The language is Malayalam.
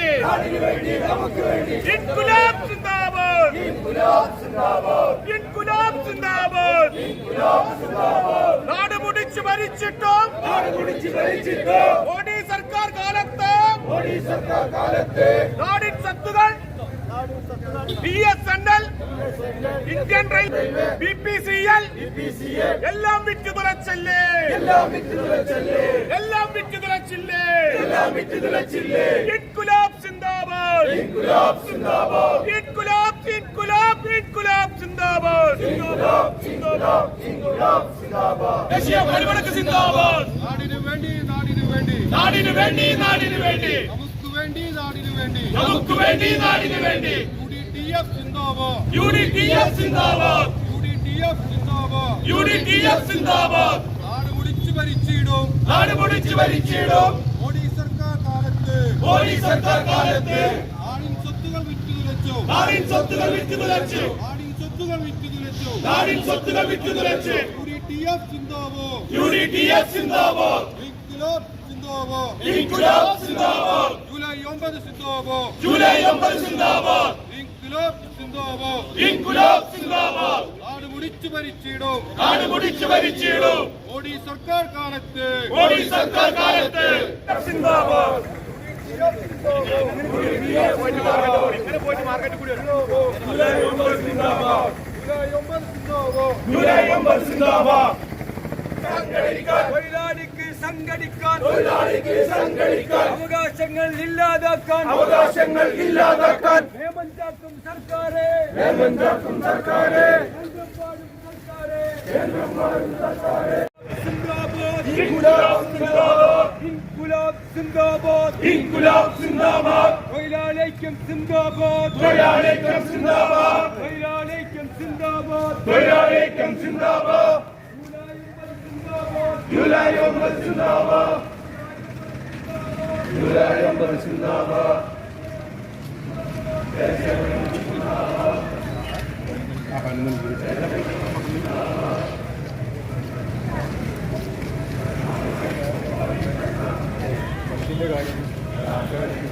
വേണ്ടി ഇൻകുലാബ് സിന്ദാബാദ്. ഇൻകുലാബ് സിന്ദാബാദ്. നാട് മുടിച്ച് ഭരിച്ചിട്ടും മോഡി സർക്കാർ കാലത്ത് നാടിൻ സത്തുകൾ B S N L Indian railway B P C L എല്ലാം വിറ്റ് തുറച്ചല്ലേ എല്ലാം വിറ്റ് തുലച്ചില്ലേ ഇൻകുലാബ് സിന്ദാബാദ്. ഇൻകുലാബ് സിന്ദാബാദ് ഇൻകുലാബ് ഇൻകുലാബ് ഇൻകുലാബ് സിന്ദാബാദ്. ദേശീയ പരിപാടിക്ക് സിന്ദാബാദ്. നാടിനു വേണ്ടി നാടിനു വേണ്ടി നാടിനു വേണ്ടി നാടിനു വേണ്ടി. നമുക്ക് വേണ്ടി നാടിനു വേണ്ടി. നമുക്ക് വേണ്ടി നാടിനു വേണ്ടി. യു ഡി ടി എഫ് സിന്ദാബാദ് യു ഡി ടി എഫ് സിന്ദാബാദ് യു ഡി ടി എഫ് സിന്ദാബാദ് യു ഡി ടി എഫ് സിന്ദാബാദ് നാട് മുടിച്ചു ഭരിച്ചിടും. നാട് മുടിച്ച് ഭരിച്ചിടും. മോദി സർക്കാർ കാലത്ത്. മോദി സർക്കാർ കാലത്ത്. നാടിൻ സ്വത്തുകൾ വിറ്റു തുലച്ചു. നാടിൻ സ്വത്തുകൾ വിറ്റു തുലച്ചു. നാടിൻ സ്വത്തുകൾ വിറ്റു തുലച്ചു. നാടിൻ സ്വത്തുകൾ വിറ്റു തുലച്ചു. യു ഡി ടി എഫ് സിന്ദാബാദ് യു ഡി ടി എഫ് സിന്ദാബാദ് ഇൻക്ലാബ് സിന്ദാബാദ് ഇൻകുലാബ് സിന്ദാബാദ് ജൂലൈ ഒമ്പത് സിന്ദാബാദ് ജൂലൈ ഒമ്പത് സിന്ദാബാദ് ഇൻക്ലാബ് സിന്ദാബാദ് ഇൻകുലാബ് സിന്ദാബാദ് നാട് മുടിച്ചു ഭരിച്ചിടും നാട് മുടിച്ച് ഭരിച്ചിടും മോഡി സർക്കാർ കാലത്ത്. മോഡി സർക്കാർ കാലത്ത്. തൊഴിലാളിക്ക് സംഘടിക്കാൻ. തൊഴിലാളിക്ക് സംഘടിക്കാൻ. അവകാശങ്ങൾ ഇല്ലാതാക്കാൻ. അവകാശങ്ങൾ ഇല്ലാതാക്കാൻ. നിയമഞ്ചാക്കും സർക്കാരെ നിയമഞ്ചാക്കും സർക്കാരെ സിന്ദാബാദ് ഇൻകുലാബ് സിന്ദാബാദ് ഇൻകുലാബ് സിന്ദാബാദ് ഇൻകുലാബ് സിന്ദാബാദ് തൊഴിലാളിക്കും സിന്ദാബാദ് തൊഴിലാളിക്കം സിന്ദാബാദ് തൊഴിലാളിക്കും സിന്ദാബാദ് തൊഴിലാളിക്കം സിന്ദാബാദ് ജൂലൈ ഒമ്പത് സിന്ദാബാദ് പതിനൊന്നും ബസ്സിന്റെ കാര്യം